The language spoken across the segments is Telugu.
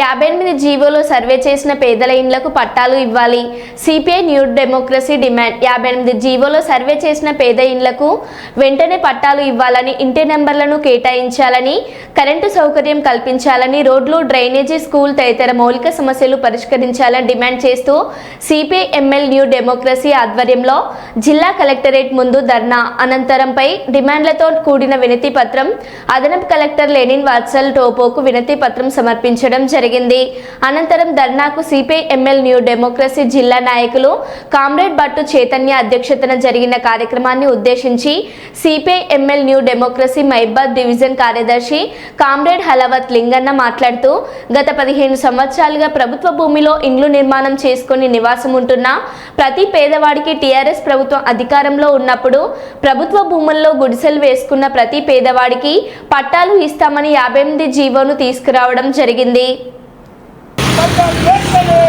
యాభై ఎనిమిది జీవోలో సర్వే చేసిన పేదల ఇండ్లకు పట్టాలు ఇవ్వాలి. CPI New Democracy demand. యాభై ఎనిమిది జీవోలో సర్వే చేసిన పేద ఇండ్లకు వెంటనే పట్టాలు ఇవ్వాలని ఇంటి నెంబర్లను కేటాయించాలని కరెంటు సౌకర్యం కల్పించాలని రోడ్లు డ్రైనేజీ స్కూల్ తదితర మౌలిక సమస్యలు పరిష్కరించాలని డిమాండ్ చేస్తూ సిపిఐ ఎంఎల్ న్యూ డెమోక్రసీ ఆధ్వర్యంలో జిల్లా కలెక్టరేట్ ముందు ధర్నా అనంతరంపై డిమాండ్లతో కూడిన వినతి పత్రం అదనపు కలెక్టర్ లెనిన్ వాత్సల్ టోపోకు వినతి పత్రం సమర్పించడం జరిగింది. అనంతరం ధర్నాకు సిపిఐ ఎంఎల్ న్యూ డెమోక్రసీ జిల్లా నాయకులు కామ్రేడ్ భట్టు చైతన్య అధ్యక్షతన జరిగిన కార్యక్రమాన్ని ఉద్దేశించి సిపిఐ ఎంఎల్ న్యూ డెమోక్రసీ మైబాద్ డివిజన్ కార్యదర్శి కామ్రేడ్ హలవత్ లింగన్న మాట్లాడుతూ గత పదిహేను సంవత్సరాలుగా ప్రభుత్వ భూమిలో ఇండ్లు నిర్మాణం చేసుకుని నివాసం ఉంటున్న ప్రతి పేదవాడికి టీఆర్ఎస్ ప్రభుత్వం అధికారంలో ఉన్నప్పుడు ప్రభుత్వ భూముల్లో గుడిసెలు వేసుకున్న ప్రతి పేదవాడికి పట్టాలు ఇస్తామని యాభై ఎనిమిది జీవోను తీసుకురావడం జరిగింది. పట్టాలు వెంటనే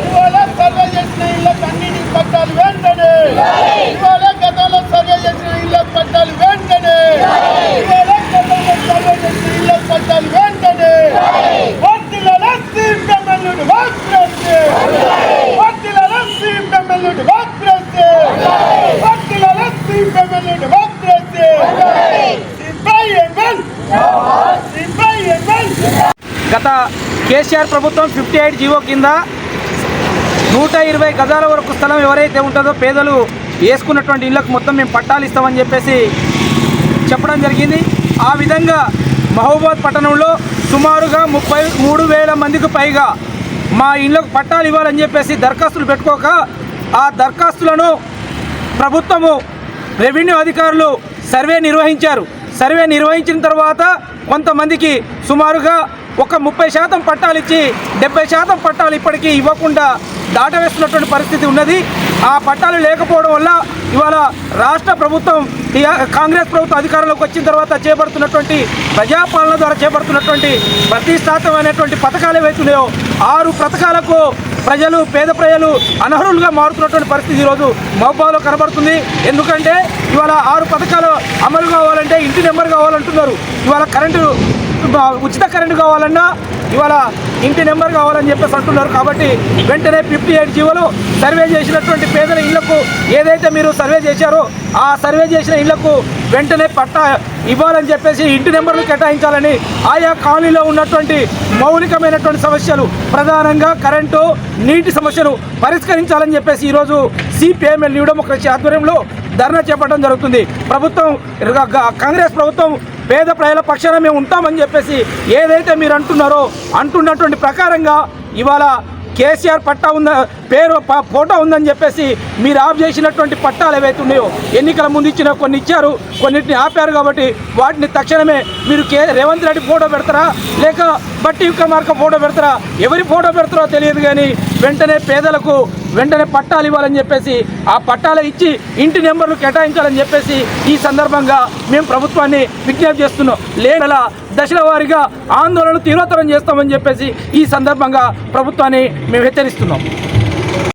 ఇవాళ సర్వే చేసిన ఇళ్ళకి అన్నిటికి పట్టాలు వెంటనే ఇవాళ గతంలో సర్వే చేసిన ఇళ్ళకి పట్టాలు వెంటనే ఇవాళ గతంలో సర్వే చేసిన ఇళ్ళకి పట్టాలు వెంటనే వడ్డీల రస్సీ పెమ్మల్లుడు వాక్రేస్తే వడ్డీల రస్సీ పెమ్మల్లుడు వాక్రేస్తే వడ్డీల రస్సీ పెమ్మల్లుడు వాక్రేస్తే గత కేసీఆర్ ప్రభుత్వం ఫిఫ్టీ ఎయిట్ జీవో కింద నూట ఇరవై గజాల వరకు స్థలం ఎవరైతే ఉంటుందో పేదలు వేసుకున్నటువంటి ఇళ్ళకు మొత్తం మేము పట్టాలు ఇస్తామని చెప్పేసి చెప్పడం జరిగింది. ఆ విధంగా మహబూబాద్ పట్టణంలో సుమారుగా ముప్పై మూడు వేల మందికి పైగా మా ఇళ్ళకు పట్టాలు ఇవ్వాలని చెప్పేసి దరఖాస్తులు పెట్టుకోక ఆ దరఖాస్తులను ప్రభుత్వము రెవెన్యూ అధికారులు సర్వే నిర్వహించారు. సర్వే నిర్వహించిన తర్వాత కొంతమందికి సుమారుగా ఒక ముప్పై శాతం పట్టాలు ఇచ్చి డెబ్బై శాతం పట్టాలు ఇప్పటికీ ఇవ్వకుండా దాటవేస్తున్నటువంటి పరిస్థితి ఉన్నది. ఆ పట్టాలు లేకపోవడం వల్ల ఇవాళ రాష్ట్ర ప్రభుత్వం కాంగ్రెస్ ప్రభుత్వం అధికారంలోకి వచ్చిన తర్వాత చేపడుతున్నటువంటి ప్రజాపాలన ద్వారా చేపడుతున్నటువంటి ప్రతిష్టాత్మకమైనటువంటి పథకాలు ఏవైతున్నాయో ఆరు పథకాలకు ప్రజలు పేద ప్రజలు అనర్హులుగా మారుతున్నటువంటి పరిస్థితి ఈరోజు మహబాలో కనబడుతుంది. ఎందుకంటే ఇవాళ ఆరు పథకాలు అమలు కావాలంటే ఇంటి నెంబర్ కావాలంటున్నారు. ఇవాళ కరెంటు ఉచిత కరెంటు కావాలన్నా ఇవాళ ఇంటి నెంబర్ కావాలని చెప్పేసి అంటున్నారు కాబట్టి వెంటనే ఫిఫ్టీ ఎయిట్ జీవోలు సర్వే చేసినటువంటి పేదల ఇళ్ళకు ఏదైతే మీరు సర్వే చేశారో ఆ సర్వే చేసిన ఇళ్ళకు వెంటనే పట్టా ఇవ్వాలని చెప్పేసి ఇంటి నెంబర్లు కేటాయించాలని ఆయా కాలనీలో ఉన్నటువంటి మౌలికమైనటువంటి సమస్యలు ప్రధానంగా కరెంటు నీటి సమస్యను పరిష్కరించాలని చెప్పేసి ఈరోజు సిపిఎంఎల్ న్యూడెమోక్రసీ ఆధ్వర్యంలో ధర్నా చేపట్టడం జరుగుతుంది. ప్రభుత్వం కాంగ్రెస్ ప్రభుత్వం పేద ప్రజల పక్షాన మేము ఉంటామని చెప్పేసి ఏదైతే మీరు అంటున్నారో అంటున్నటువంటి ప్రకారంగా ఇవాళ కేసీఆర్ పట్టా ఉంద పేరు ప- ఫోటో ఉందని చెప్పేసి మీరు ఆఫ్ చేసినటువంటి పట్టాలు ఏవైతే ఉన్నాయో ఎన్నికల ముందు ఇచ్చిన కొన్ని ఇచ్చారు కొన్నింటిని ఆపారు కాబట్టి వాటిని తక్షణమే మీరు కే రేవంత్ రెడ్డి ఫోటో పెడతారా? లేక బట్టి విక్రమార్క ఫోటో పెడతారా? ఎవరి ఫోటో పెడతారో తెలియదు కానీ వెంటనే పేదలకు వెంటనే పట్టాలు ఇవ్వాలని చెప్పేసి ఆ పట్టాలు ఇచ్చి ఇంటి నెంబర్లు కేటాయించాలని చెప్పేసి ఈ సందర్భంగా మేము ప్రభుత్వాన్ని విజ్ఞప్తి చేస్తున్నాం. లేనలా దశల వారీగా ఆందోళనలు తీవ్రతరం చేస్తామని చెప్పేసి ఈ సందర్భంగా ప్రభుత్వాన్ని మేము హెచ్చరిస్తున్నాం.